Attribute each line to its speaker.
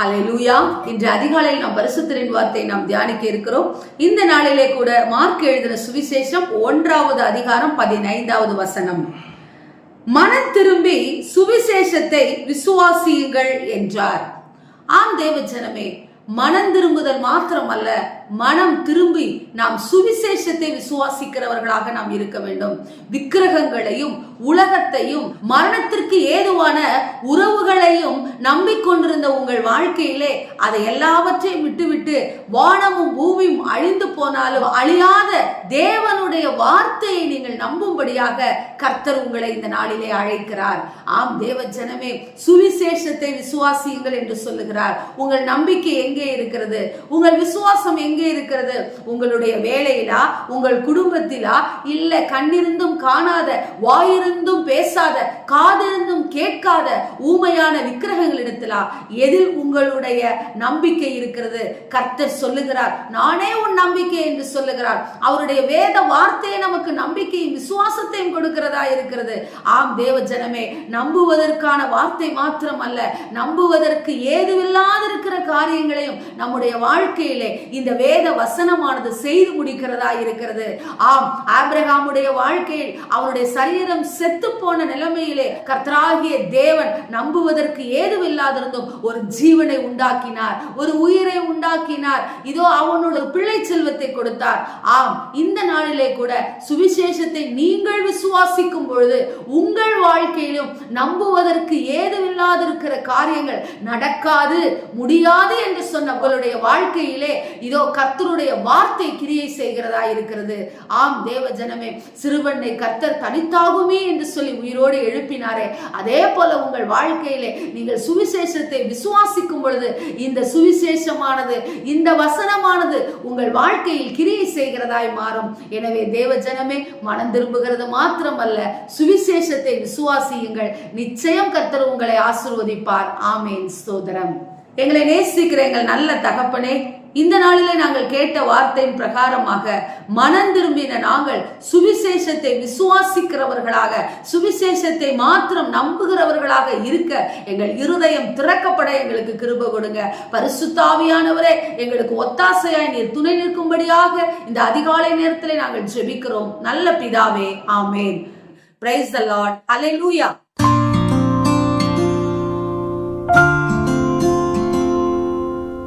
Speaker 1: Hallelujah இன்று அதிகாலையில் நாம் பரிசுத்தரின் வார்த்தை நாம் தியானிக்க இருக்கிறோம். இந்த நாளிலே கூட மார்க் எழுதின சுவிசேஷம் ஒன்றாவது அதிகாரம் பதினைந்தாவது வசனம். மனம் திரும்பி சுவிசேஷத்தை விசுவாசியுங்கள் என்றார். ஆம் தேவ ஜனமே மனம் திரும்புதல் மாத்திரம் அல்ல மனம் திரும்பி நாம் சுவிசேஷத்தை விசுவாசிக்கிறவர்களாக நாம் இருக்க வேண்டும். விக்கிரகங்களையும் உலகத்தையும் மரணத்திற்கு ஏதுவான உறவுகளையும் நம்பிக்கொண்டிருந்த உங்கள் வாழ்க்கையிலே அதை எல்லாவற்றையும் விட்டுவிட்டு வானமும் பூமியும் அழிந்து போனாலும் அழியாத தேவனுடைய வார்த்தையை நீங்கள் நம்பும்படியாக கர்த்தர் உங்களை இந்த நாளிலே அழைக்கிறார். ஆம் தேவ ஜனமே சுவிசேஷத்தை விசுவாசியுங்கள் என்று சொல்லுகிறார். உங்கள் நம்பிக்கை எங்கே இருக்கிறது? உங்கள் விசுவாசம் எங்கே இருக்கிறது? உங்களுடைய வேலையிலா? உங்கள் குடும்பத்திலா? இல்ல கண்ணிருந்தும் காணாத வாயிருந்தும் பேசாத காதிருந்தும் கேட்காத ஊமையான விக்கிரகங்களிடத்திலா? எதில் உங்களுடைய நம்பிக்கை இருக்கிறது? கர்த்தர் சொல்லுகிறார் நானே உன் நம்பிக்கை சொல்லுகிறார். அவருடைய வேத வார்த்தையை நமக்கு நம்பிக்கையும் விசுவாசத்தையும் கொடுக்கிறதா இருக்கிறது. ஆம் தேவ ஜனமே நம்புவதற்கான வார்த்தை மாத்திரம் அல்ல நம்புவதற்கு ஏதுவில்லாத இருக்கிற காரியங்களையும் நம்முடைய வாழ்க்கையிலே இந்த வேத வசனமானது செய்து முடிக்கிறதா இருக்கிறது. ஆம் ஆபிரகாமுடைய வாழ்க்கையில் அவருடைய சரீரம் செத்து போன நிலைமையிலே கர்த்தராகிய தேவன் நம்புவதற்கு ஏதுவில்லாதிருந்தும் ஒரு ஜீவனை உண்டாக்கினார் ஒரு உயிரை உண்டாக்கினார். இதோ அவனோட பிள்ளை செல்வத்தை கொடுத்தார். சொல்லுகிறார் ஆம் இந்த நாளிலே கூட சுவிசேஷத்தை நீங்கள் விசுவாசிக்கும் பொழுது உங்கள் வாழ்க்கையிலும் நம்புவதற்கு ஏதுமில்லாதிருக்கிற காரியங்கள் நடக்காது முடியாது என்று சொன்ன உங்களுடைய வாழ்க்கையிலே இதோ கர்த்தருடைய வார்த்தை கிரியை செய்கிறதா இருக்கிறது. ஆம் தேவ ஜனமே சிறுவனை கர்த்தர் தனித்தாகுமே என்று சொல்லி உயிரோடு எழுப்பினாரே. அதே போல உங்கள் வாழ்க்கையிலே நீங்கள் சுவிசேஷத்தை விசுவாசிக்கும் பொழுது இந்த சுவிசேஷமானது இந்த வசனமானது உங்கள் வாழ்க்கையில் கிரியை செய்கிறதாய் மாறும். எனவே தேவ ஜனமே மனம் திரும்புகிறது மாத்திரமல்ல சுவிசேஷத்தை விசுவாசியுங்கள். நிச்சயம் கர்த்தர் உங்களை ஆசிர்வதிப்பார். ஆமேன். ஸ்தோத்திரம். எங்களை நேசிக்கிற எங்கள் நல்ல தகப்பனே இந்த நாளிலே நாங்கள் கேட்ட வார்த்தையின் பிரகாரமாக மனம் திரும்பின நாங்கள் சுவிசேஷத்தை விசுவாசிக்கிறவர்களாக சுவிசேஷத்தை மாத்திரம் நம்புகிறவர்களாக இருக்க எங்கள் இருதயம் திறக்கப்பட எங்களுக்கு கிருப கொடுங்க. பரிசுத்தாவியானவரே எங்களுக்கு ஒத்தாசையாய் நீர் துணை நிற்கும்படியாக இந்த அதிகாலை நேரத்திலே நாங்கள் ஜெபிக்கிறோம். நல்ல பிதாவே ஆமேன். Praise the Lord அலையூயா